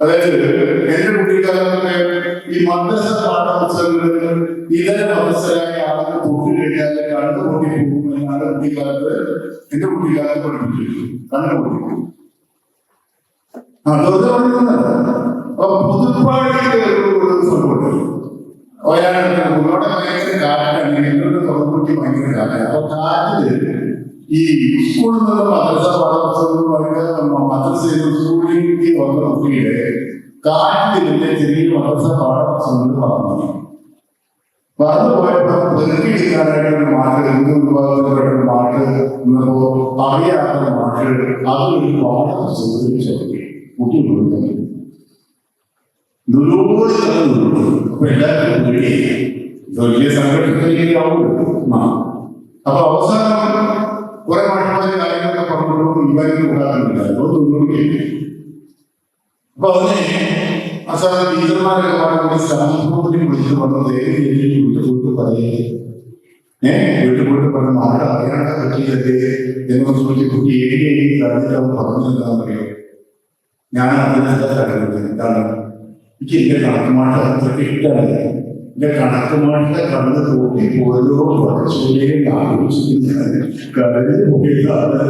അതായത് എന്റെ കുട്ടിക്കാലത്തൊക്കെ ഈ മദ്രസ പാഠപുസ്തകങ്ങളിൽ ഇതര മദ്രസരായ ആളുകൾ പൊട്ടി കഴിഞ്ഞാൽ കണ്ണു പൊട്ടി പോകും എന്നാണ് കുട്ടിക്കാലത്ത് എന്റെ കുട്ടിക്കാലത്ത് പഠിപ്പിച്ചു കണ്ണു പൊട്ടി ഒരു സംഭവം ഒരാളുടെ ഭയങ്കര കാറ്റാണ് എന്നോട് തുറക്കുട്ടി ഭയങ്കര കാറ്റാണ്. അപ്പൊ കാറ്റിൽ ഈ സ്കൂളിൽ നിന്ന് മദ്രസ പാഠപുസ്തകങ്ങളുമായിട്ട് മദ്രസയിൽ സ്കൂളിലേക്ക് വന്ന കുട്ടിയുടെ കാറ്റിലെ ചെറിയ മദ്രസ പാഠപുസ്തകങ്ങൾ പറഞ്ഞു പറഞ്ഞു പോയപ്പോ പെറുക്കിയെടുക്കാനായിട്ട് ഒരു മാറ്റ് എന്ത് വിഭാഗത്തിൽപ്പെട്ട ഒരു മാറ്റ് എന്നപ്പോ അറിയാത്ത മാറ്റ് അതൊരു പാഠപുസ്തകത്തിൽ ചേർത്തി കുട്ടി കൊടുക്കുന്നു. ദുരൂഹ അപ്പൊ പേടി വലിയ സംഘടനയിലാവും അപ്പൊ പറഞ്ഞപ്പോൾ ഇവരും ഉണ്ടാകുന്നില്ല അപ്പൊ തൊണ്ണൂറ് അപ്പൊ അതിനെ അവസാനം ടീച്ചർമാരൊക്കെ പറഞ്ഞ സ്റ്റാഫിനെ വിളിച്ചിട്ട് പറഞ്ഞത് ഏത് രീതിയിൽ വീട്ടിൽ പോയിട്ട് പറയേ? പറഞ്ഞ ചോദിച്ചു കുട്ടി ഏത് രീതിയിൽ കാര്യത്തിൽ പറഞ്ഞെന്താണെന്ന് അറിയാം ഞാൻ അതിനെന്താ പറയുന്നത് എന്താണ്? എനിക്ക് എന്റെ കണക്കുമായിട്ട് അത്രയ്ക്ക് ഇഷ്ടമല്ല. എന്റെ കണക്കുമാട്ട കണ്ണ് കൂട്ടി ഓരോ കുറച്ചുകൂടെയും ആലോചിക്കുന്നത് കടലിൽ പോയതാണ്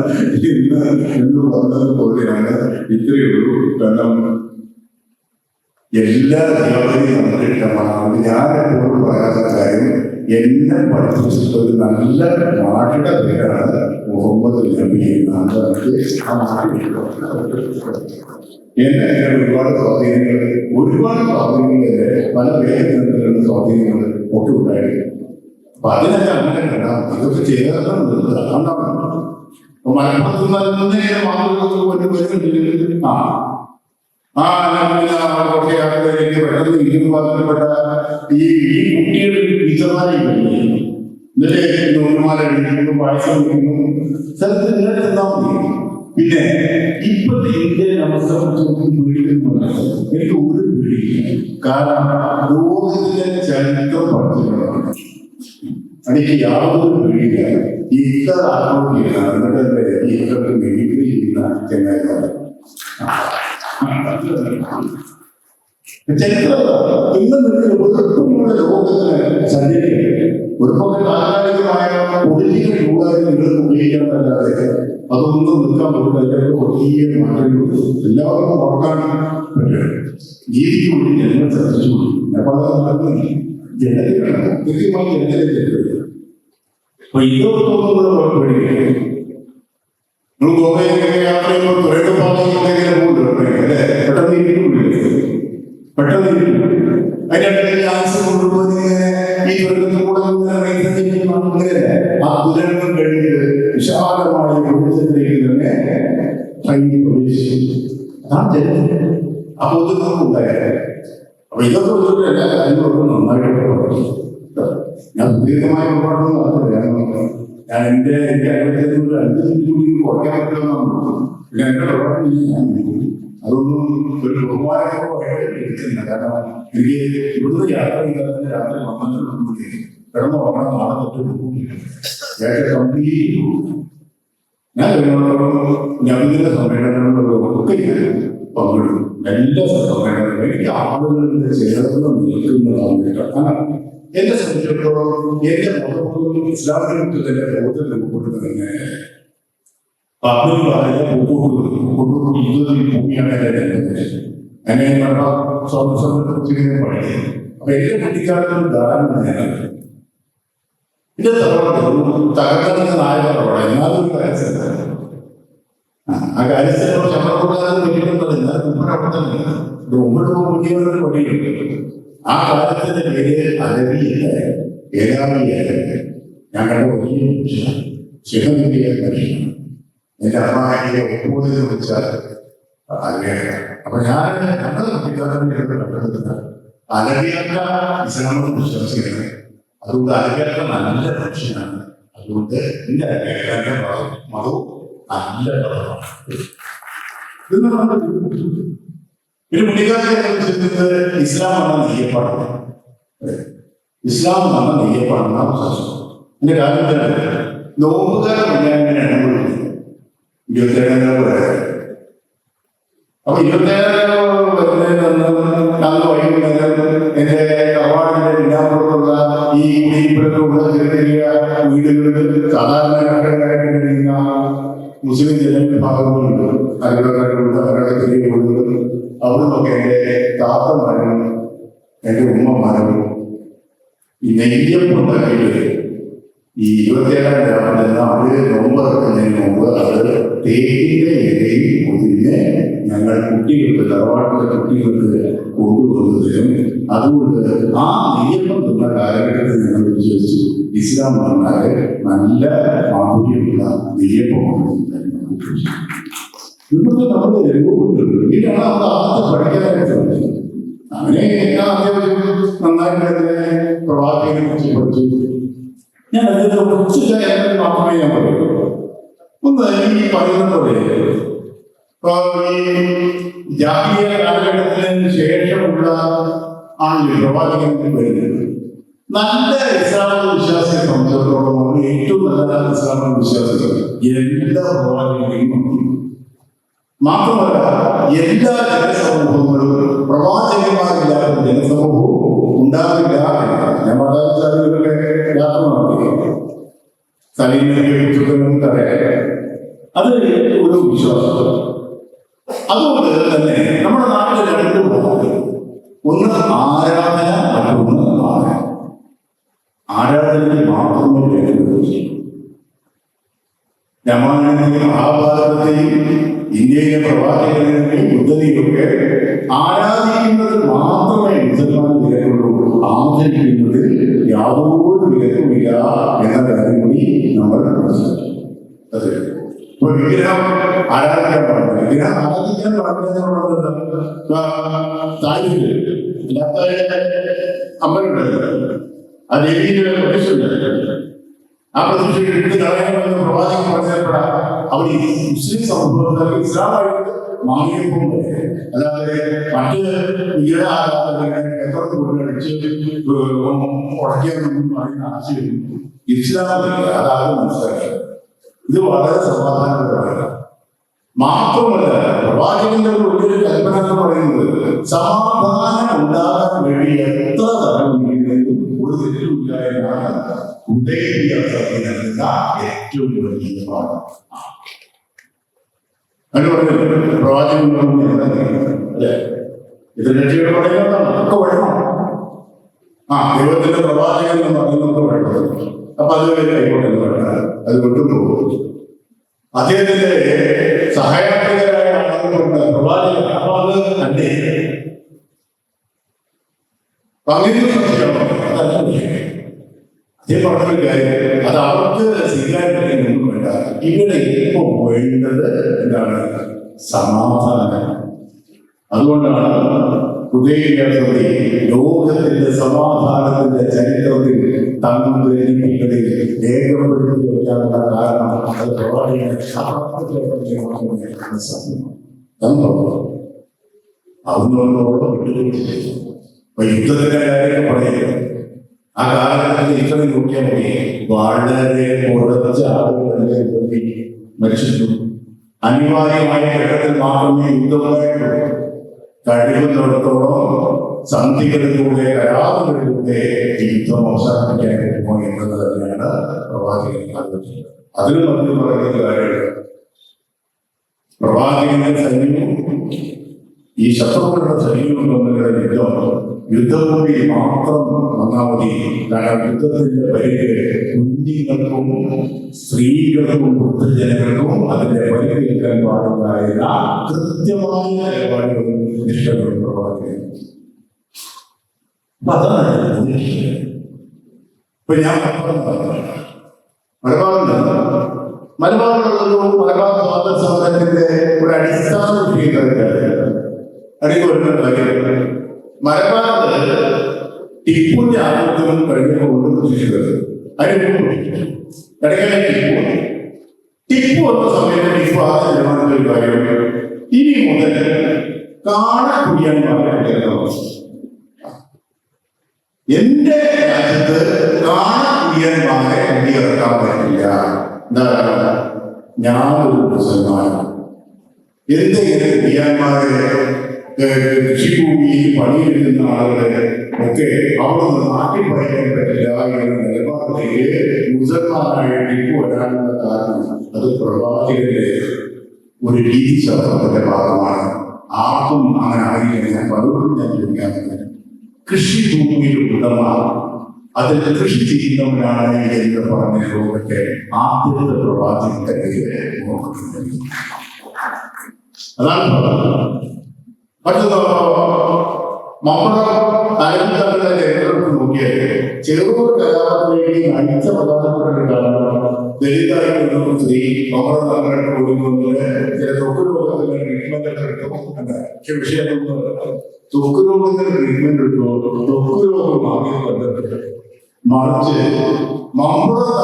എന്ന് എന്ന് പറഞ്ഞത് പോലെയാണ് ഇത്രയേ ഉള്ളൂ. കാരണം എല്ലാ ദേവതയും നമുക്ക് ഇഷ്ടമാണ്. ഞാൻ എപ്പോഴും പറയാത്ത കാര്യം എന്നെ പഠിപ്പിച്ചിട്ട് നല്ല നാട്ടിയുടെ പേരാണ് മുഹമ്മദ് നബി എന്നാണ്. എന്നെ ഒരുപാട് സ്വാധീനങ്ങൾ ഒരുപാട് സ്വാധീനങ്ങൾ പല പേരുകളിലുള്ള സ്വാധീനങ്ങൾ ഒക്കെ ഉണ്ടായിരുന്നു. അപ്പൊ അതിനൊക്കെ അങ്ങനെ കണ്ടാൽ ഇതൊക്കെ ചെയ്തതാണ് അപ്പൊ മലപ്പുറത്ത് നിന്ന് മാതൃകൾക്ക് കൊണ്ട് വരുന്നുണ്ടെങ്കിൽ ആ. ആ ഒക്കെ ആൾക്കാരിലേക്ക് ഇരിക്കുന്നു പറഞ്ഞപ്പെട്ട ഈ ഈ കുട്ടിയുടെ ടീച്ചർമാരെ എന്നിട്ട് നൂറുമാരെ എഴുതിക്കുന്നു പായസം വയ്ക്കുന്നു സ്ഥലത്ത് ഇങ്ങനെ തന്നാ മതി. പിന്നെ ഇപ്പോഴത്തെ ഇന്ത്യൻ അവസ്ഥ പേടിക്കുന്നുണ്ട് എനിക്ക് ഒരു പേടിയില്ല കാരണം ലോകത്തിലെ ചരിത്രം പഠിച്ചിട്ടുള്ളതാണ് എനിക്ക് യാതൊരു പേടിയില്ല ഇത്ര ആത്മഹത്യ ഇത്രക്ക് മിമിക്രി ചെയ്യുന്ന ചെങ്ങായിക്കാരൻ ചരിത്രം ഇന്ന് നിങ്ങൾ ഉപകൃതമുള്ള ലോകത്തിന് സഞ്ചരിക്കുക ഒരു പക്കം താൽക്കാലികമായ പൊളിറ്റിക്കൽ അതൊന്നും നിൽക്കാൻ പറ്റില്ല വലിയ മാറ്റങ്ങൾ എല്ലാവർക്കും ഓർക്കാൻ പറ്റുക നീതിക്ക് വേണ്ടി ജനങ്ങൾ ചർച്ചു അപ്പൊ അത് നടക്കുന്നില്ല ജനതയാണ് കൃത്യമായി ജനതയെ ജനതയാണ് അപ്പൊ ഇതൊന്നും കൂടെ പഠിക്കുക നിങ്ങൾ ഗോവയിലേക്ക് യാത്ര ചെയ്യുമ്പോൾ തുരങ്ക പാതകളിലേക്ക് പോകുന്നുണ്ട് അല്ലേ? പെട്ടെന്ന് ഇരിക്കുന്നില്ലേ പെട്ടെന്ന് അതിനിടയിൽ ആവശ്യം കൊണ്ടുപോയി ഈ ദുരന്തത്തിൽ കൂടെ അങ്ങനെ ആ ദുരന്തം കഴിഞ്ഞ് വിശാലമായ പ്രദേശത്തിലേക്ക് തന്നെ ട്രെയിൻ പ്രവേശിച്ചു അതാണ് ജനം അപ്പൊ ഇത് നമുക്ക് ഉണ്ടായത് അപ്പൊ ഇതൊക്കെ വെച്ചിട്ട് എല്ലാ നന്നായിട്ട് ഞാൻ ദീർഘമായ ഒരുപാടൊന്നും അറിയില്ല ഞാൻ എന്റെ എനിക്ക് അനുഭവത്തിൽ ഒരു അഞ്ച് മിനിറ്റ് കൂടി കുറയ്ക്കാൻ പറ്റുമെന്നാണ് പിന്നെ എന്റെ പ്രവർത്തനം ഞാൻ. അതൊന്നും ഒരു ബഹുമാനമോ എടുക്കുന്നില്ല കാരണം എനിക്ക് ഇവിടുന്ന് യാത്ര ചെയ്യാതെ തന്നെ രാത്രി പന്ത്രണ്ട് കിടന്ന് ഉറങ്ങാൻ നാളെ തൊട്ട് കംപ്ലീറ്റ് ഞാൻ ഞങ്ങളുടെ സമ്മേളനങ്ങളിലൊക്കെ ഞാൻ പങ്കെടുക്കും എല്ലാ സമ്മേളനങ്ങളും എനിക്ക് ആളുകളുടെ ചേർന്ന് നിൽക്കുന്നതാണ്. കാരണം എന്നെ സംബന്ധിച്ചിടത്തോളം എന്റെ മതബോധം ഇസ്ലാമിനെ തന്നെ ബോധം രൂപപ്പെട്ടു തന്നെ അബ്ദുൽ പറയുന്ന പൂക്കൂട്ട് ഇരുപത് ഭൂമിയാണ് എന്റെ അങ്ങനെ പറഞ്ഞ സ്വാതന്ത്ര്യത്തെ കുറിച്ച് ഇങ്ങനെ പഠിക്കും അപ്പൊ എന്റെ കുട്ടിക്കാലത്ത് ധാരാളം ഞാൻ ഇത് തകർന്ന നായകരോടെ എന്നാലും ഒരു കാര്യസ്ഥ ആ ശമ്പളപ്രകാരം കിട്ടുന്നത് എന്നാൽ ഉമ്മടെ അവിടെ തന്നെ. കുട്ടികളുടെ വഴിയുണ്ട് ആ കാലത്തിന്റെ പേര് അരവിയല്ല ഏലാവിയല്ല കണ്ട വലിയ ശിവനിന്റെ മനുഷ്യനാണ് എന്റെ അമ്മായിയെ ഒപ്പുകൊണ്ടെന്ന് വെച്ചാൽ അപ്പൊ ഞാൻ ഞങ്ങളുടെ കുട്ടിക്കാലം കണ്ടത് അലവിയല്ല ഇസ്ലാമോട് വിശ്വസിക്കുന്നത്. അതുകൊണ്ട് അലവിയൊക്കെ നല്ല മനുഷ്യനാണ്. അതുകൊണ്ട് എന്റെ അലവിയുടെ മതവും നല്ല മതമാണ്. ഇത് നമ്മൾ പിന്നെ മുൻകാലങ്ങളിൽ വിശ്വസിക്കുന്നത് ഇസ്ലാമാണ് നെയ്യപ്പാട്. ഇസ്ലാം എന്ന നെയ്യപ്പാട് നാം വിശ്വസിക്കുന്നത് എന്റെ കാലത്താണ് നോമ്പുകാലം ഇല്ലായ്മ അനുഭവിക്കുന്നത് ഇരുപത്തേഴാം അപ്പൊ ഇരുപത്തേഴാം നല്ല വൈകുന്നേരം എന്റെ കവാടിന്റെ ഇല്ലാമുള്ള ഈ കുടിയിലുള്ള ചെറിയ വീടുകളിൽ സാധാരണ കണ്ടങ്ങളായിട്ട് കഴിയുന്ന മുസ്ലിം ജനവിഭാഗങ്ങളുണ്ട്. അവരുടെ അവരുടെ ചെറിയ വീടുകൾ. നിന്നൊക്കെ എന്റെ താത്തമാരും എന്റെ ഉമ്മമാരും ഈ നെയ്യപ്പം ഉണ്ടാക്കിയിട്ട് ഈ ഇരുപത്തിയേഴാം രാവിലെ അവർ നോമ്പറക്കുന്നതിന് മുമ്പ് അത് തേക്കിന്റെ ഇലയിൽ പൊതിഞ്ഞ് ഞങ്ങൾ കുട്ടികൾക്ക് തറവാട്ടിലെ കുട്ടികൾക്ക് കൊണ്ടുപോകുന്നതിനും അതുകൊണ്ട് ആ നെയ്യപ്പം തിന്ന കാലഘട്ടത്തിൽ ഞങ്ങൾ വിശ്വസിച്ചു. ഇസ്ലാം വന്നാൽ നല്ല മാധുര്യമുള്ള നെയ്യപ്പമാണ് ഇങ്ങനെയാണ് നമ്മൾ ആദ്യത്തെ പഠിക്കാനായിട്ട് അങ്ങനെ ഞാൻ അത്യാവശ്യം നന്നായിട്ട് തന്നെ പ്രവാചകനെ കുറിച്ച് ഞാൻ അതിന്റെ കുറച്ച് കാര്യങ്ങൾ മാത്രമേ ഞാൻ ഒന്ന് ഈ പറയുന്നത് പോലെ ഇപ്പൊ ഈ ജാതീയ കാലഘട്ടത്തിന് ശേഷമുള്ള ആണല്ലോ പ്രവാചകൻ വരുന്നത്. നല്ല ഇസ്ലാമിക വിശ്വാസിയെ ഏറ്റവും നല്ല ഇസ്ലാമിക വിശ്വാസികൾ. എല്ലാ പ്രവാചകനെയും നോക്കി മാത്രമല്ല എല്ലാ ജനസമൂഹങ്ങളും പ്രവാചകന്മാരില്ലാത്ത ജനസമൂഹവും ഉണ്ടാവില്ല എന്നാണ്. ഞാൻ മതാചാര്യരുടെ യാത്ര നടത്തി സലീമിനെയും അറിയാം അത്. ഒരു വിശ്വാസം. അതുകൊണ്ട് തന്നെ നമ്മുടെ നാട്ടിൽ രണ്ട് ഭാഗത്ത് ഒന്ന് ആരാധന മറ്റൊന്ന് ആരാധന. ആരാധനയിൽ മാത്രമേ രാമായണത്തെയും മഹാഭാരതത്തെയും ഇന്ത്യയിലെ പ്രവാചകനെയും ബുദ്ധനെയൊക്കെ ആരാധിക്കുന്നത് മാത്രമേ മുസൽമാൻ വിലക്കുള്ളൂ. ആദരിക്കുന്നതിൽ യാതൊരു വിലക്കുമില്ല എന്ന കാര്യം കൂടി നമ്മൾ അതെ. ഇപ്പൊ വിഗ്രഹം ആരാധിക്കാൻ പാടില്ല വിഗ്രഹം ആരാധിക്കാൻ പാടില്ല താഴ്ച അമ്മയുണ്ട് ആ ദേവിയുടെ പ്രതിഷ്ഠയുണ്ട്. ആ പ്രതിഷ്ഠ എടുത്ത് കളയണമെന്ന് പ്രവാചകൻ പറഞ്ഞപ്പോഴാ അവർ ഈ മുസ്ലിം സമൂഹത്തിൽ ഇസ്ലാമായിട്ട് മാറിയപ്പോൾ അല്ലാതെ മറ്റ് വിഗ്രഹ ആരാധകരെ എത്രത്ത് കൊണ്ടടിച്ച് ഉടക്കിയെന്നൊന്നും പറയുന്ന ആശയം ഇസ്ലാമിൽ അതായത് മനസ്സിലാക്കി ഇത് വളരെ സമാധാനപരമാണ്. മാത്രമല്ല പ്രവാചകന്റെ ഒരു വലിയൊരു കൽപ്പന എന്ന് പറയുന്നത് സമാധാനം ഉണ്ടാകാൻ വേണ്ടി എത്ര തടവുണ്ടെങ്കിലും ഒരു തെറ്റുമില്ല എന്നാണ്. ഹുദൈബിയ സഭ നൽകുന്ന ഏറ്റവും വലിയ പാഠം അതിന് പറഞ്ഞത് പ്രവാചകൻ അല്ലെ? ഇത് രക്ഷയുടെ പറയുന്നതാണ് ഒക്കെ വേണം ആ ദൈവത്തിന്റെ പ്രവാചകൻ എന്ന് പറയുന്നത് വേണ്ടത് അപ്പൊ അത് കൈകൊണ്ടെന്ന് വേണ്ട അത് വിട്ടുപോകും. അദ്ദേഹത്തിന്റെ സഹായാത്മകരായ പ്രവാചകൻ. അപ്പൊ അത് തന്നെ. അങ്ങനെ. അദ്ദേഹം പറഞ്ഞൊരു കാര്യം. അത് അവർക്ക് സ്വീകാര്യതയൊന്നും വേണ്ട. ഇവിടെ ഇപ്പൊ വേണ്ടത് എന്താണ്? സമാധാനം. അതുകൊണ്ടാണ് ഉദയസതി ലോകത്തിന്റെ സമാധാനത്തിന്റെ ചരിത്രത്തിൽ തങ്ങളുടെ ലിപികളിൽ രേഖപ്പെടുത്തി വയ്ക്കാനുള്ള കാരണം അത് വിട്ടുകൊടുത്തില്ല അപ്പൊ യുദ്ധത്തിന്റെ കാര്യം പറയുക. ആ കാലഘട്ടത്തിൽ ഇത്ര നോക്കിയാൽ മതി വളരെ കുറച്ച് ആളുകളെ യുദ്ധത്തിൽ മരിച്ചിട്ടുള്ളൂ അനിവാര്യമായ ഘട്ടത്തിൽ മാത്രമേ യുദ്ധമായിട്ടുള്ളൂ കഴിവുന്നിടത്തോളം സന്ധികളിലൂടെ കരാറുകളിലൂടെ യുദ്ധം അവസാനിപ്പിക്കാൻ കഴിയുമോ എന്നത് തന്നെയാണ് പ്രവാചകൻ ആലോചിക്കുന്നത് അതിന് മധ്യ പറയുന്ന കാര്യങ്ങൾ പ്രവാചകന്റെ സൈന്യവും ഈ ശത്രുക്കളുടെ സൈന്യവും തമ്മിലുള്ള യുദ്ധം യുദ്ധഭൂമി മാത്രം വന്നാൽ മതി. കാരണം യുദ്ധത്തിന്റെ പരിക്ക് കുഞ്ഞുങ്ങൾക്കും സ്ത്രീകൾക്കും വൃദ്ധജനങ്ങൾക്കും അതിന്റെ പരിക്കേൽക്കാൻ പാടുണ്ടായിരുന്ന കൃത്യമായ നിലപാടുകളും നിഷ്ഠകളും പ്രവർത്തിക്കുന്നു. അപ്പൊ അതാണ്. ഇപ്പൊ ഞാൻ മലബാറിൽ മലബാറിലുള്ളൊരു മലബാർ സ്വാതന്ത്ര്യ സമരത്തിന്റെ ഒരു അടിസ്ഥാന വിഷയം കാര്യം മലബാറിൽ ടിപ്പുവിന്റെ ആധിപത്യം കഴിഞ്ഞുകൊണ്ട് പ്രതീക്ഷിച്ചത് അതിന് ഇടയ്ക്കിടെ ടിപ്പു. ടിപ്പു എന്ന സമയത്ത് ടിപ്പു ആദ്യം തീരുമാനിച്ച ഒരു കാര്യം ഇനി മുതൽ കാണക്കുടിയന്മാരെ കേരളം എന്റെ രാജ്യത്ത് കാണക്കുടിയന്മാരെ കുടിയിറക്കാൻ പറ്റില്ല. എന്താ ഞാനൊരു മുസൽമാനാണ്. എന്തെങ്കിലും കുടിയന്മാരെ കൃഷിഭൂമിയിൽ പണിയെടുക്കുന്ന ആളുകളെ ഒക്കെ അവിടെ നിന്ന് മാറ്റി പറയാൻ പറ്റില്ല എന്ന നിലപാടിലേക്ക് മുസൽമാനായ ടിപ്പു വരാനുള്ള കാരണം അത് പ്രവാചകന്റെ ഒരു രീതിശാസ്ത്രത്തിന്റെ ഭാഗമാണ്. ആർക്കും അങ്ങനെ അറിയില്ല. ഞാൻ പലരോടും ഞാൻ ചോദിക്കാറുണ്ട്. കൃഷി ഭൂമിയിൽ ഉടമ അതിൽ കൃഷി ചെയ്യുന്നവനാണ് എന്ന് പറഞ്ഞ ലോകത്തെ ആദ്യത്തെ പ്രവാചകന്റെ പേര് അതാണ്. മറ്റൊന്ന് അയൽത്തങ്ങളുടെ ചരിത്രത്തിൽ നോക്കിയാൽ ചെറുപൂർ കലാപത്തിലേക്ക് നയിച്ച പ്രധാനപ്പെട്ട ദളിതായിട്ടുള്ള സ്ത്രീ നമ്മുടെ നാട്ടിലേക്ക് കൊടുക്കുന്നത് ചില തൊക്കു രോഗത്തിന്റെ ട്രീറ്റ്മെന്റ് ഒക്കെ എന്താ പക്ഷെ വിഷയം എടുത്തു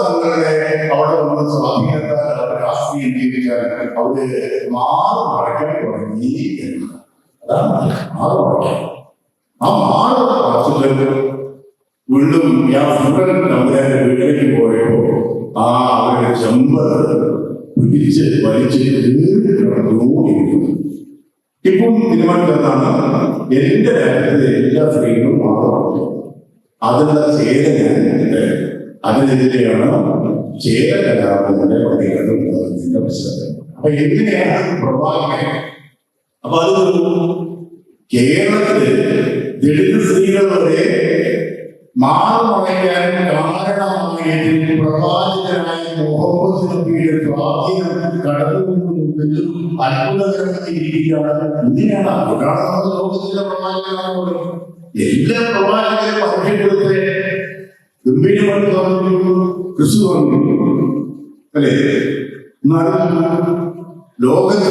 തങ്ങളുടെ അവിടെ വന്ന സ്വാധീനത്താൽ രാഷ്ട്രീയം ജീവിച്ചാൽ അവർ മാറി മറയ്ക്കാൻ തുടങ്ങി എന്നാണ് അതാണ് ആ മാറി മറച്ചിട്ട് വീണ്ടും ഞാൻ സുരൻ നമ്പുരാന്റെ വീട്ടിലേക്ക് പോയപ്പോ ആ അവരുടെ ചെമ്പ് പിടിച്ച് വലിച്ച് കിടന്നു ഇപ്പം തീരുമാനിക്കുന്നതാണ് എന്റെ രാജ്യത്തെ എല്ലാ സ്ത്രീകളും മാത്രമാണ് അതിനുള്ള ഞാൻ അതിനെതിരെയാണ് ചേര കലാപത്തിന്റെ പണികളുടെ പുസ്തകം അപ്പൊ എങ്ങനെയാണ് പ്രഭാകരൻ അപ്പൊ അത് കേരളത്തിൽ ദളിത് സ്ത്രീകളുടെ വരെ മാറുമറയ്ക്കാൻ കാരണമായതിൽ പ്രവാചകനായ മുഹമ്മദ് നബിയുടെ സ്വാധീനം കടന്നുകൊണ്ടും അത്ഭുതകരമായി ഇരിക്കുകയാണ് അതുകൊണ്ടാണ് നമ്മൾ ലോകത്തിലെ പ്രവാചകനാണ് എല്ലാ പ്രവാചകരും പരിചയപ്പെടുത്തേ ഗംഭീരമായിട്ട് പറഞ്ഞു ക്രിസ്തു പറഞ്ഞു അല്ലേ? എന്നാൽ ലോകത്ത്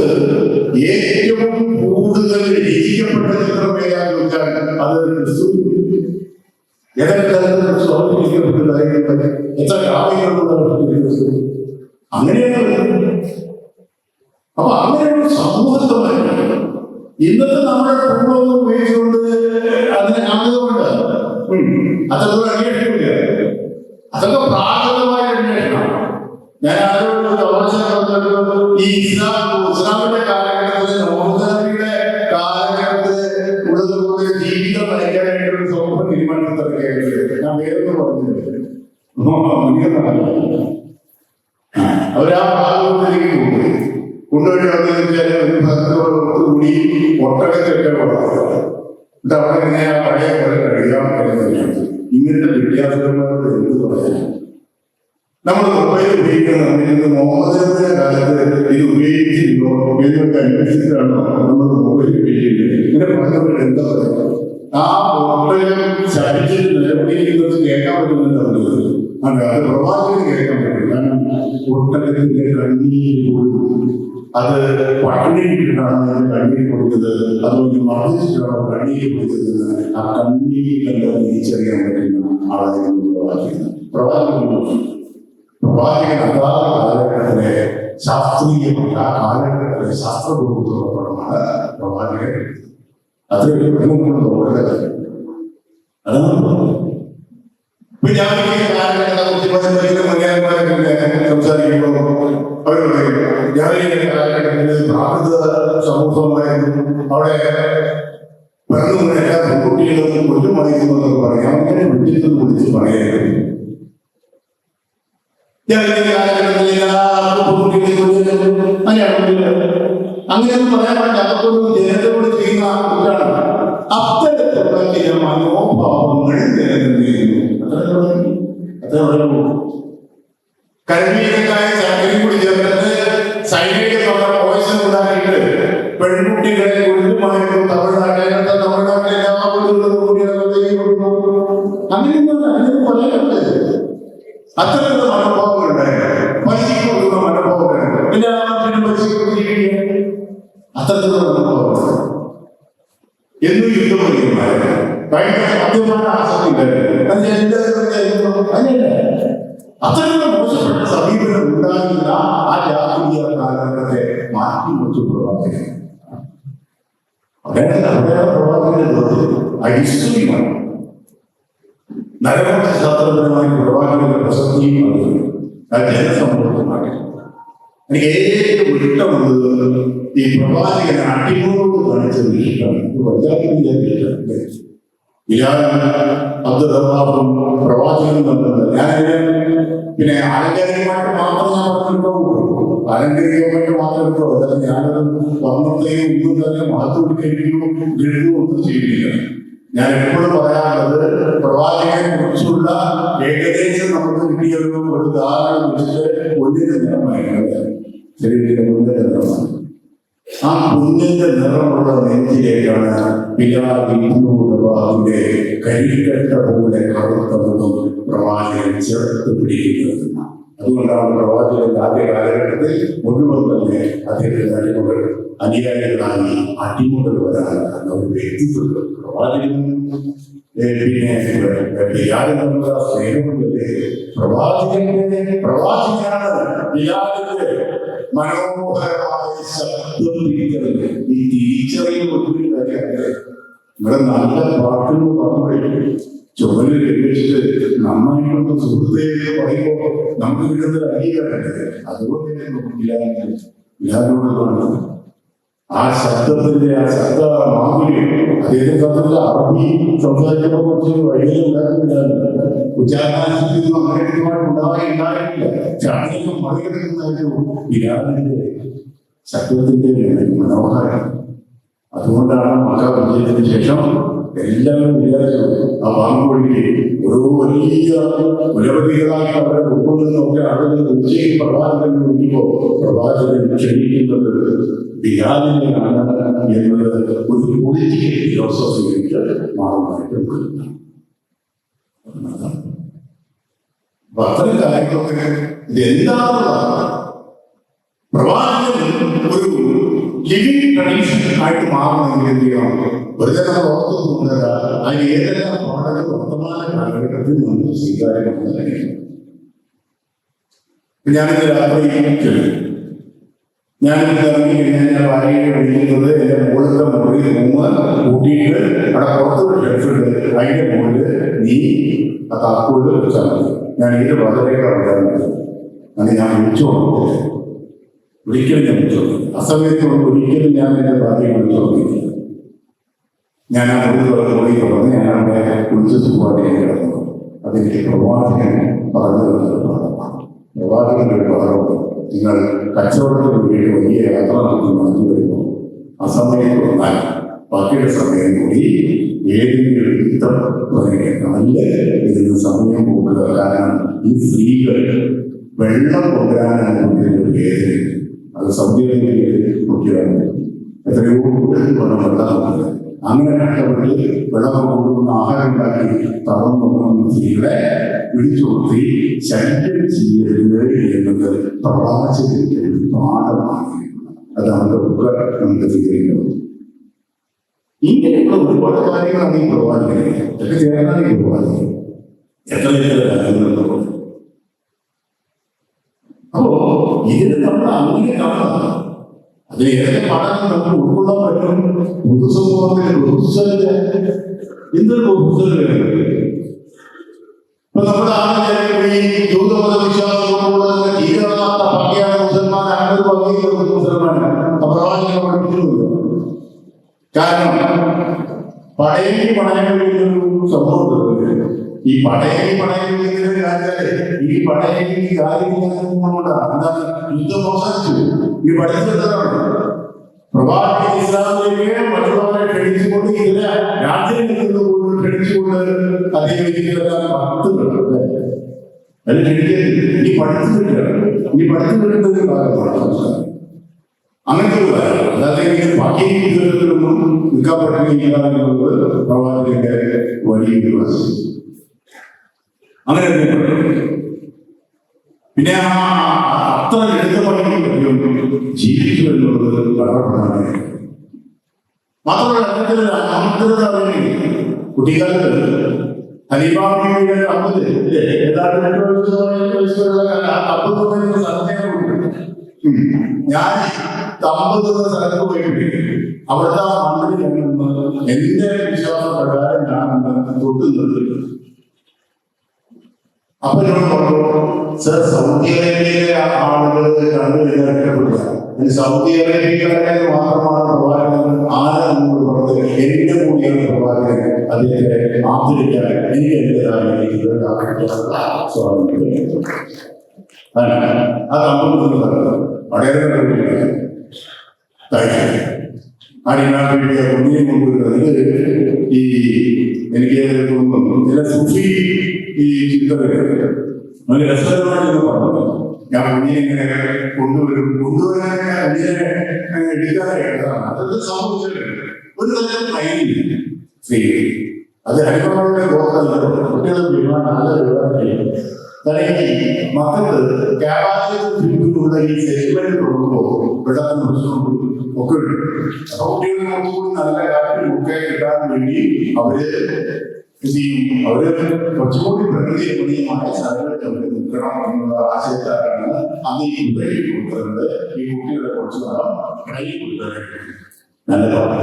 ഏറ്റവും കൂടുതൽ രചിക്കപ്പെട്ട ചിത്രം ഏതാന്ന് വെച്ചാൽ അത് ക്രിസ്തു. ഏതൊക്കെ സ്വാധീനിക്കപ്പെട്ടതായിട്ടുണ്ട് എത്ര കാവ്യങ്ങളുള്ള അങ്ങനെയാണ് അപ്പൊ അങ്ങനെ സമൂഹത്തോടെ ഇന്നത്തെ നമ്മുടെ കുടുംബം ഉപയോഗിച്ചുകൊണ്ട് അതിനെ കാണുന്നതുകൊണ്ട് അതൊക്കെ അന്വേഷിക്കില്ല അതൊക്കെ പ്രാകൃതമായ അന്വേഷണം. ഞാൻ ആരോട് പറഞ്ഞിട്ട് ഈ ഇസ്ലാം ഇസ്ലാമിന്റെ കാലഘട്ടത്തിൽ മുഹമ്മദിയുടെ കാലഘട്ടത്തിൽ ഉള്ളതുപോലെ ജീവിതം നയിക്കാനായിട്ട് ഒരു തീരുമാനത്തിൽ തീരുമാനിച്ചതൊക്കെ ഞാൻ വേറൊന്നും പറഞ്ഞിട്ടുണ്ട്. അവരാ ഭാഗത്തിലേക്ക് കൊണ്ടുപോയി കൊണ്ടുപോയി വന്നതിന് ഒരു ഭക്തോട് കൂടി ഒട്ടകത്തൊക്കെ വളർത്തുക അവിടെ ഇങ്ങനെ പഴയ പോലെ കഴിയാൻ പറ്റുന്നില്ല. ഇങ്ങനത്തെ വ്യത്യാസങ്ങളോട് എന്ത് പറയാൻ നമ്മൾ മൊബൈൽ ഉപയോഗിക്കുന്ന ഇന്ന് മുഹമ്മദിന്റെ കാലത്ത് ഇത് ഉപയോഗിച്ചിരുന്നോ. എന്നൊക്കെ അന്വേഷിച്ചിട്ടാണോ നമ്മൾ മൊബൈൽ ഉപയോഗിക്കുന്നത്. ഇങ്ങനെ പറഞ്ഞവർ എന്താ പറയുക? ആ ഒട്ടകം ശരിച്ചിട്ട് നിലവിളിക്കുന്നത് കേൾക്കാൻ പറ്റുന്നില്ല എന്നുള്ളത്. അതെ അത് പ്രവാചകന് കേൾക്കാൻ പറ്റും കാരണം ഒട്ടകത്തിന്റെ കണ്ണീര് പോലും അത് പട്ടിണി ഇട്ടിട്ടാണ് കണ്ണീര് കൊടുത്തത് അതുകൊണ്ട് മർദ്ദിച്ചിട്ടാണ് കണ്ണീര് കൊടുത്തത് ആ കണ്ണീര് കണ്ട് തിരിച്ചറിയാൻ പറ്റുന്ന ആളായിരുന്നു പ്രവാചകൻ. പ്രവാചകൻ പ്രവാചകൻ അതാത് കാലഘട്ടത്തിലെ ശാസ്ത്രീയമായ കാലഘട്ടത്തിലെ കാലഘട്ടത്തിലെ ശാസ്ത്രബോധത്തോടൊപ്പമാണ് പ്രവാചകൻ അത് നോക്കുന്നത് അതാണ് ഇപ്പൊ ഞാൻ സംസാരിക്കുമ്പോൾ അവർ ഞാൻ പ്രാകൃത സമൂഹമായിരുന്നു അവിടെ പിറന്നു എല്ലാ പെൺകുട്ടികളും കൊല്ലുമായിരുന്നു എന്നൊക്കെ പറയാം അങ്ങനെ വിട്ടിട്ട് വിളിച്ച് ഈ കാലഘട്ടത്തിൽ പറയാൻ ജനതയോട് ചെയ്യുന്ന അത്തരത്തിലുള്ള മനോഭാവങ്ങൾ നിലനിന്നിരുന്നു അത്ര കൂടി ചേർന്നിട്ട് സൈനിക പോയിസൺ ഉണ്ടാക്കിയിട്ട് പെൺകുട്ടികളെ കൊണ്ടുമായിരുന്നു തമിഴ്നാട്ടിലെ തമിഴ്നാട്ടിലെ എല്ലാ കുട്ടികളും കൂടി അങ്ങനെ അങ്ങനെയൊന്നും അങ്ങനെയൊന്നും പറയാനുണ്ട് അത്തരത്തിലുള്ള മനോഭാവങ്ങൾ ബിലാൽ അബ്ദുറഹ്മാനും പ്രവാചകൻ തന്നത് ഞാൻ പിന്നെ ആലങ്കാരികമായിട്ട് മാത്രം ഞാൻ പറഞ്ഞിട്ടുള്ളൂ അലങ്കരിക്കപ്പെട്ട് മാത്രമല്ലോ അല്ലാതെ ഞാനത് വന്നത്തെയും ഒന്നും തന്നെ മഹത്വവൽക്കരിക്കുകയോ ഗഴുകയോ ഒന്നും ചെയ്യുന്നില്ല. ഞാൻ എപ്പോഴും പറയാറുള്ളത് പ്രവാചകനെ കുറിച്ചുള്ള ഏകദേശം നമുക്ക് കിട്ടിയ ഒരു ധാരണ വെച്ചിട്ട് പൊന്നിന്റെ നിറമായിരുന്നു ശരീരത്തിന്റെ പൊന്നിന്റെ നിറമാണ് ആ പൊന്നിന്റെ നിറമുള്ള നെഞ്ചിലേക്കാണ് പിലാവിന്റെ കരിക്കട്ട പോലെ കറുത്തതും പ്രവാചകൻ ചേർത്ത് പിടിക്കുന്നത് അതുകൊണ്ടാണ് പ്രവാചകന്റെ ആദ്യ കാലഘട്ടത്തിൽ മുഴുവൻ തന്നെ അദ്ദേഹത്തിന്റെ അടിമകൾ അനുയായികളായി അടിമകൾ വരാനാണ് ഒരു വ്യക്തിത്വം പ്രവാചകൻ ഏ, പിന്നെ ബിലാലിൽ നിന്നുള്ള സ്നേഹമുണ്ടല്ലേ പ്രവാചകന്റെ പ്രവാചകനാണ് ബിലാലിന്റെ മനോഹരമായ ഇവിടെ നല്ല പാട്ടുകൾ പറയുമ്പോഴേ ചുമലിൽ രക്ഷിച്ച് നന്നായിട്ടൊന്ന് സുഹൃത്തെ പറയുമ്പോൾ നമുക്ക് കിട്ടുന്ന അംഗീകാരമല്ലേ അതുപോലെ ബിലാലിന് ഇല്ലാതെ ആ ശബ്ദത്തിന്റെ ആ ശബ്ദ മാധുര്യം അദ്ദേഹത്തെ സംബന്ധിച്ച് അറബി സംസാരിക്കുമ്പോൾ കുറച്ച് വഴികൾ ഉണ്ടാക്കുന്നില്ല. ഉച്ചാരണാശുദ്ധിയൊന്നും അങ്ങനെയുമായിട്ട് ഉണ്ടായി ഉണ്ടായിട്ടില്ല പക്ഷെ അതിനൊക്കെ മറികടക്കുന്നതായിരുന്നു ബിലാലിന്റെ ശബ്ദത്തിന്റെ മനോഹരം. അതുകൊണ്ടാണ് മക്ക വിജയത്തിന് ശേഷം എല്ലാവരും വിചാരിച്ചു ആ വാങ്ങുകൊഴിക്ക് ഒരു വലിയ കുലപതികളായി അവരുടെ കുടുംബത്തിൽ നിന്നൊക്കെ ആളുകൾ തീർച്ചയായും പ്രഭാതത്തിൽ നോക്കിയപ്പോൾ പ്രഭാതത്തിൽ ക്ഷണിക്കുന്നത് ബിഹാറിനെ കാണാൻ എന്നത് ഒരു പൊളിറ്റിക്കൽ ഫിലോസഫിയിലേക്ക് മാറുമായിട്ട് അത്തരം കാര്യങ്ങളൊക്കെ ഇത് എന്താണെന്നുള്ളതാണ് പ്രവാചകൻ ഒരു ലിവിങ് ട്രഡീഷൻ ആയിട്ട് മാറണമെങ്കിൽ എന്ത് ചെയ്യണം വെറുതെ നമ്മൾ ഓർത്തു പോകുന്നത് അതിന് ഏതെല്ലാം പ്രോഡക്റ്റ് വർത്തമാന കാലഘട്ടത്തിൽ നമുക്ക് സ്വീകാര്യമാണ്? ഞാനിന്ന് രാത്രി ഞാൻ ഇറങ്ങി ഞാൻ ഭാര്യയെ വിളിക്കുന്നത് എന്റെ മുകളിലത്തെ മുറിയിൽ മൂന്ന് കൂട്ടിയിട്ട് അവിടെ പുറത്തൊരു ഷെൽഫുണ്ട് അതിന്റെ മുകളിൽ നീ ആ താക്കോൽ വെച്ചാൽ ഞാൻ ഏത് വളരെ പറയാറുണ്ട് അത് ഞാൻ വിളിച്ചു കൊടുക്കില്ല ഒരിക്കലും ഞാൻ വിളിച്ചു കൊടുക്കില്ല അസമയത്ത് ഒരിക്കലും ഞാൻ എന്റെ ഭാഗ്യം കൊടുക്കില്ല ഞാൻ ആ മുറി ഞാൻ അവിടെ കുളിച്ച് സുഖമായിട്ട് കിടന്നു അതെനിക്ക് പ്രവാചകൻ പറഞ്ഞു പ്രവാചകന്റെ ഒരു പാഠമുണ്ട് നിങ്ങൾ കച്ചവടത്തിന് വേണ്ടി വലിയ യാത്ര നടത്തി മടങ്ങി വരുമ്പോൾ ആ സമയത്ത് വന്നാൽ ബാക്കിയുടെ സമയം കൂടി ഏതെങ്കിലും യുദ്ധം നല്ല ഇതിന് സമയം പോകുക കാരണം ഈ സ്ത്രീകൾ വെള്ളം കൊണ്ടുവരാനാണ് ഒരു വേദന അത് സൗദി അറേബ്യയിൽ നോക്കിയാണ് എത്രയോ കൂടുതൽ വെള്ളം വെള്ളം അങ്ങനെ കഷ്ടപ്പെട്ട് വെള്ളം കൊണ്ടുവന്ന് ആഹാരം ഉണ്ടാക്കി തളർന്നു പോകുന്ന സ്ത്രീകളെ വിളിച്ചുകൊടുത്തി ശല്യം ചെയ്യരുത് എന്നത് പ്രവാചകന്റെ ഒരു പാഠമാണ്. അതാണ് നമുക്ക് നമുക്ക് സ്വീകരിക്കുന്നത്. ഇങ്ങനെയുള്ള ഒരുപാട് കാര്യങ്ങളാണ് ഈ പ്രവാചകനെ ഇതൊക്കെ ചേർന്നാണ് ഈ പ്രവാചകൻ? എത്ര എത്ര കാര്യങ്ങളുണ്ടോ അപ്പോ ഇതിന് നമ്മൾ അംഗീകരിക്കണം അതിൽ ഏതൊക്കെ പാഠങ്ങൾ നമുക്ക് ഉൾക്കൊള്ളാൻ പറ്റും? പൊതുസമൂഹത്തിൽ ബഹുസ്വരത എന്തൊരു ബഹുസ്വരത ഇപ്പൊ നമ്മുടെ ആളുകൾ ഈ ജൂതമത വിശ്വാസത്തോടുള്ള തീവ്രവാദ പങ്കിയാണ് മുസൽമാൻ അങ്ങനെ പങ്കിയാണ് മുസൽമാനാണ് പ്രവാചകനെ പഠിപ്പിക്കുന്നില്ല കാരണം പഴയ പണയങ്ങളിൽ ഒരു സംഭവം ഈ പടയണി പണയം രാജാവേ ഈ പടയണി കാര്യങ്ങളുകൊണ്ടാണ് എന്താണ്? യുദ്ധം അവസാനിച്ചു. ഈ പഠിച്ചതാണ് പ്രവാചകൻ ഇസ്ലാമിലേക്ക് മറ്റുള്ളവരെ ക്ഷണിച്ചുകൊണ്ട് ഇതിനെ രാജ്യങ്ങളിൽ നിന്ന് പോലും ക്ഷണിച്ചുകൊണ്ട് അദ്ദേഹം ഭക്തുകൾ അത് ക്ഷണിക്കരുത്. ഈ പഠിച്ചു കിട്ടുകയാണ് ഈ പഠിച്ചു കിട്ടുന്നത് ഭാഗമാണ് അങ്ങനത്തെ ഒരു കാര്യം. അല്ലാതെ ഇങ്ങനെ ബാക്കി ജീവിതത്തിലൊന്നും നിൽക്കാൻ വശം അങ്ങനെ പിന്നെ ആ അത്ര ലളിതമായിട്ടും ജീവിച്ചു എന്നുള്ളത് വളരെ മാത്രമല്ല അമൃതത അറിയില്ല കുട്ടിക്കാലത്ത് ഹരിബാബിയുടെ അമ്പത്? ഏതാണ്ട് രണ്ട് വയസ്സ് വയസ്സുള്ള അമ്പത് പറയുന്ന സ്ഥലത്തേക്കുണ്ട് ഞാൻ തമ്പത് എന്ന സ്ഥലത്ത് പോയിട്ട് അവിടുത്തെ ആ മണ്ണിൽ എന്റെ വിശ്വാസ പ്രകാരം ഞാൻ തൊട്ടുന്നത് അപ്പൊ എന്നോട് പറഞ്ഞു സർ സൗദി അറേബ്യയിലെ ആ ആളുകൾ കണ്ടു കഴിഞ്ഞാൽ രക്ഷപ്പെടുക സൗദി അറേബ്യക്കാരെ മാത്രമാണ് പ്രവാചകൻ ആരെന്നോട് പറഞ്ഞത് എന്റെ കൂടിയാണ് പ്രവാചകൻ അദ്ദേഹത്തെ ആദരിക്കാൻ എനിക്ക് എന്റേതായ രീതിയിൽ സ്വാതന്ത്ര്യം അതാണ്. അത് അമ്പത് വളരെ നല്ല അടിമാരുടെ കുഞ്ഞിനെ കൊണ്ടുവരുന്നത് ഈ എനിക്ക് തോന്നുന്നു. ചില സൂഫി ഈ ചിന്തകൾ അത് രസകരമായിട്ട് പറഞ്ഞു ഞാൻ കുഞ്ഞിനെ ഇങ്ങനെ കൊണ്ടുവരും. കൊണ്ടുവരാൻ കുഞ്ഞിനെ എടുക്കാനായിട്ടാണ് അതൊക്കെ സംഭവിച്ചിട്ടുണ്ട് ഒരു തരം ട്രെയിനിങ് ഫ്രീ അത് അനുഭവങ്ങളുടെ ഗോത്രമല്ല കുട്ടികളെ വിമാനം നല്ല വിമാനം തനിക്ക് മക്കൾക്ക് ക്യാബാസിലുള്ള ഈ സെഗ്മെന്റ് കൊടുക്കുമ്പോൾ പെട്ടെന്ന് പ്രശ്നമുണ്ട് ഒക്കെ ഉണ്ട് അപ്പൊ കുട്ടികൾ കുറച്ചുകൂടി നല്ല കാറ്റും ഒക്കെ കിട്ടാൻ വേണ്ടി അവർ എന്ത് ചെയ്യും അവർ കുറച്ചുകൂടി പ്രകൃതി രമണീയമായ സ്ഥലങ്ങളിൽ അവർ നിൽക്കണം എന്നുള്ള ആശയത്താലാണ് അന്ന് ഈ കുട്ടികളെ കൊടുക്കുന്നത് ഈ കുട്ടികളെ കുറച്ച് നാളെ കൈ കൊടുക്കുന്നത് നല്ലതാണ്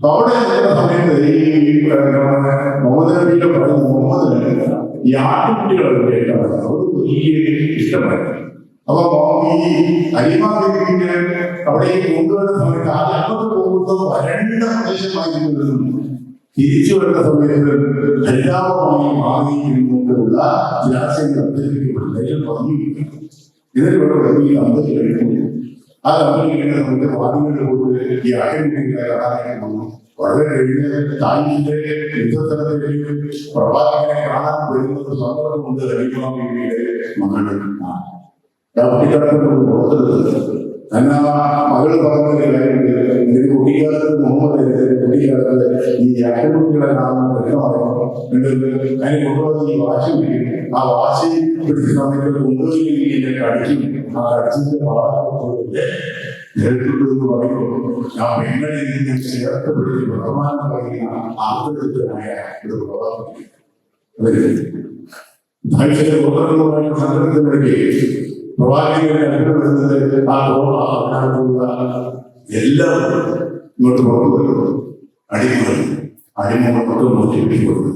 അപ്പൊ അവിടെ നിൽക്കുന്ന സമയത്ത് ഈ മുഹമ്മദ് നബിയുടെ പറയുന്ന മുഹമ്മദിന് ഈ ആട്ടുകുട്ടികൾ ഇഷ്ടമാണ് അവർ വലിയ ഇഷ്ടമാണ് അപ്പൊ ഈ അരിമാദേവിക്ക് അവിടേക്ക് കൊണ്ടുവരുന്ന സമയത്ത് ആ അങ്ങോട്ട് പോകുന്നത് വരണ്ട പ്രദേശമായിരുന്നു തിരിച്ചു വരുന്ന സമയത്ത് ഹരിതാപമായി മാറിയിട്ടുള്ള ജലാശയങ്ങൾ അന്തരിക്കപ്പെടുന്നതിൽ പറഞ്ഞു ഇതിലൂടെ വലിയ അന്തരി കഴിക്കുന്നു ആ അന്തരിക്കുന്ന നമ്മുടെ വാദികളുടെ കൊണ്ട് ഈ ആട്ടിൻകുട്ടികളെ കാണാനായിട്ട് വന്നു വളരെ കഴിഞ്ഞ് തായിന്റെ യുദ്ധസ്ഥലത്തേക്ക് പ്രവാചകനെ കാണാൻ വരുന്നത് സന്ദർഭമുണ്ട് ഹരിമാദേവിയുടെ മകനാണ് കുട്ടിക്കാലത്ത് പുറത്തെടുത്തത് എന്നാ മകൾ പറഞ്ഞൊരു കാര്യമുണ്ട് ഇതിന് കുട്ടിക്കാലത്ത് മുഹമ്മദ് കുട്ടിക്കാലത്ത് ഈ അട്ടകുട്ടികളെ കാണുന്ന പ്രശ്നമായിരുന്നു അതിന് കൊണ്ടുവന്ന് ഈ വാശി പിടിക്കും. ആ വാശി പിടിച്ച സമയത്ത് കൊണ്ടുപോയി ആ കടിച്ചിന്റെ പാടത്തെ എന്ന് പറയുമ്പോൾ ആ പെണ്ണെ ഇതിനെ ചേർത്ത് പിടിച്ച് ബഹുമാനം പറയുന്ന ആർത്തകൃത്യമായ ഒരു പ്രഭാവം ഭാഷയുടെ ഉപകരണമായ സംഘടനത്തിനിടയ്ക്ക് പ്രവാചകരെ അനുഭവപ്പെടുന്നത് ആ തോന്നുന്ന എല്ലാവരും ഇങ്ങോട്ട് പുറത്തു വരും അടിമകൾ അടിമകളൊക്കെ മോചിപ്പിക്കപ്പെടുന്നു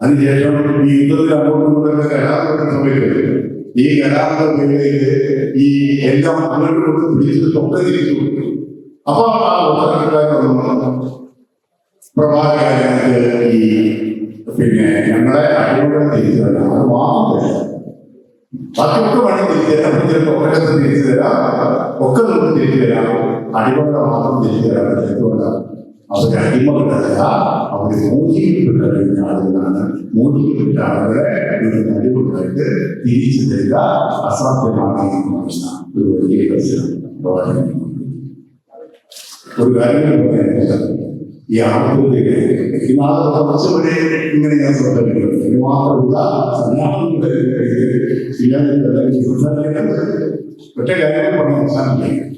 അതിനുശേഷം ഈ യുദ്ധത്തിൽ അങ്ങോട്ടും കരാറുകളുടെ സമയത്ത് ഈ പേരിലേക്ക് ഈ എല്ലാം അങ്ങോട്ട് കൊണ്ട് പിടിച്ചിട്ട് ഒക്കെ തിരിച്ചു കൊടുത്തു. അപ്പൊ പ്രവാചകർക്ക് ഈ പിന്നെ ഞങ്ങളെ അടിയോടെ തിരിച്ചു തരാം അത് മാത്രമല്ല ബാക്കിയൊക്കെ മണി തിരിച്ചു തരാം ഒക്കെ തിരിച്ചു തരാം. ഒക്കെ തിരിച്ചു തരാം. അടിയോടെ മാത്രം തിരിച്ചു തരാൻ അവർ അടിമകളല്ല അവർ മോചിക്കപ്പെട്ട കഴിഞ്ഞ ആളുകളാണ് മോചിക്കപ്പെട്ട ആളുകളെ ഒരു കഴിവുകളായിട്ട് തിരിച്ചു തരിക അസാധ്യമാണ് എന്ന് പറയുന്ന ഒരു വലിയ ഒരു കാര്യം. ഈ ആളുകളിലേക്ക് ഇന്നാളെ കുറച്ച് വരെ ഇങ്ങനെ ഞാൻ സംസാരിക്കുന്നത് ഇത് മാത്രമല്ല സന്നാഹങ്ങളുടെ ചെയ്യാൻ ഒറ്റ കാര്യം പറഞ്ഞു അവസാനിപ്പിക്കാം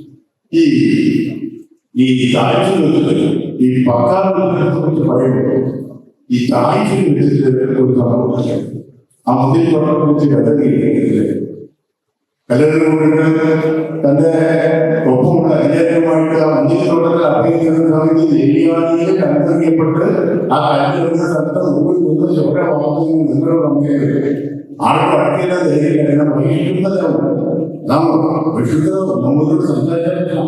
ഈ ഈ താഴ്ച ഈ പക്കാലത്തെ കുറിച്ച് പറയുമ്പോൾ ഈ താഴ്ച വെച്ചിട്ട് ഒരു സംഭവം ആ മുന്തിരി തോട്ടം കുറിച്ച് കഥകളില്ലേ കലകളിലൂടെ തന്റെ ഒപ്പമുള്ള അനുചരനുമായിട്ട് ആ മഞ്ഞത്തോട്ടത്തിൽ അഭിനയിക്കുന്ന സമയത്ത് എലിയാണിയിൽ കണ്ടെറിയപ്പെട്ട് ആ കല്ലെടുത്ത സ്ഥലത്ത് മുമ്പിൽ നിന്ന് ചോരമാകുന്ന നിങ്ങളുടെ തമ്മിൽ ആളുകൾ അടക്കിയ ധൈര്യം എന്നെ വൈകുന്നതാണ് നാം വിശുദ്ധ നമ്മളോട് സംസാരിച്ചിട്ടില്ല.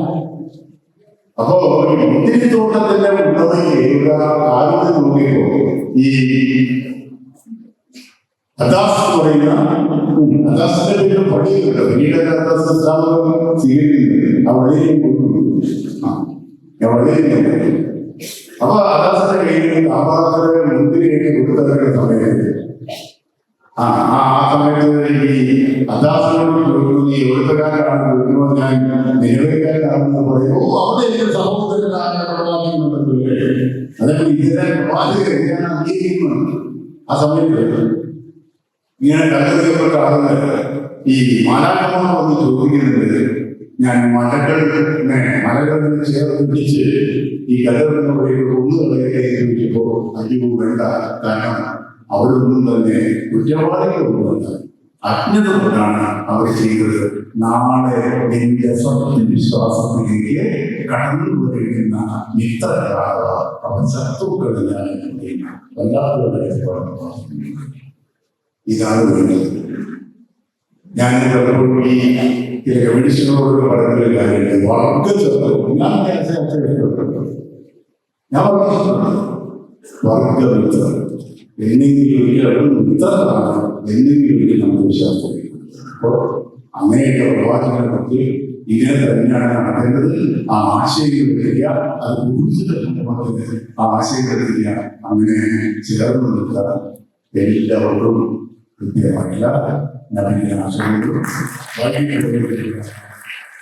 അപ്പോ ഈ മുന്തിരിത്തോട്ടത്തിന്റെ ഉടമയെ കാലത്ത് നോക്കിയപ്പോ ഈ അദാസ് എന്ന് പറയുന്ന അദാസിന്റെ പേര് പള്ളിയുണ്ട് പിന്നീട് അദാസ് സ്ഥാപനം സ്വീകരിക്കുന്നത് ആ വഴിയിൽ ആ ഞാൻ വഴിയിൽ അപ്പൊ അദാസിന്റെ കയ്യിൽ ആവാസയുടെ മുന്തിരിയൊക്കെ കൊടുത്തവരുടെ സമയത്ത് ആ ആ സമയത്ത് ഈ അദാസിനോട് ചോദിക്കുന്നു, ഈ എഴുത്തുകാരാണ് ചോദിക്കുമ്പോൾ ഞാൻ നിലവിളിക്കാരാണെന്ന് പറയും അവിടെ എനിക്ക് സമൂഹത്തിന്റെ പ്രവാചകനുണ്ടല്ലേ അതേപോലെ ഇതിനെ പ്രവാചകരെ ഞാൻ അംഗീകരിക്കുന്നു. ആ സമയത്ത് ഇങ്ങനെ കല്ലെറിയപ്പെട്ട ആളുകൾ ഈ മാലാകമാണ് വന്ന് ചോദിക്കുന്നത് ഞാൻ മലകളിനെ മലകളിൽ ചേർത്ത് പിടിച്ച് ഈ എന്ന് പറയുമ്പോൾ ഒന്ന് കളയട്ടെ എന്ന് ചോദിച്ചപ്പോ അയ്യോ വേണ്ട കാരണം അവരൊന്നും തന്നെ കുറ്റവാളികളൊന്നുമല്ല അജ്ഞത കൊണ്ടാണ് അവർ ചെയ്തത്. നാളെ എന്റെ സത്യവിശ്വാസത്തിലേക്ക് കടന്നു വരുന്ന മിത്രരായ അവർ ശത്രുക്കളിലാണ് ഇതാണ് വേണ്ടത്. ഞാൻ പലപ്പോഴും ഈ ചില കമ്മ്യൂണിസ്റ്റുകളോട് പറയുന്ന കാര്യമുണ്ട്. വർഗ ശത്രു ഞാൻ ഞാൻ എന്നെങ്കിലും ഒരിക്കലും ഉത്തരമാണ് എന്നെങ്കിലും ഒരിക്കലും നമുക്ക് വിശ്വാസം അപ്പോൾ അങ്ങനെയൊക്കെ പ്രവാചകനെ പറ്റി ഇങ്ങനെ തന്നെയാണ് നടക്കേണ്ടത്. ആ ആശയങ്ങൾ എത്തിക്കുക അത് ഊർജിതമാക്കുന്നത് ആ ആശയങ്ങൾ എത്തിക്കുക അങ്ങനെ ചേർന്ന് നിൽക്കുക. എല്ലാവർക്കും കൃത്യമായില്ല നവീന ആശയങ്ങളും വൈകിട്ട്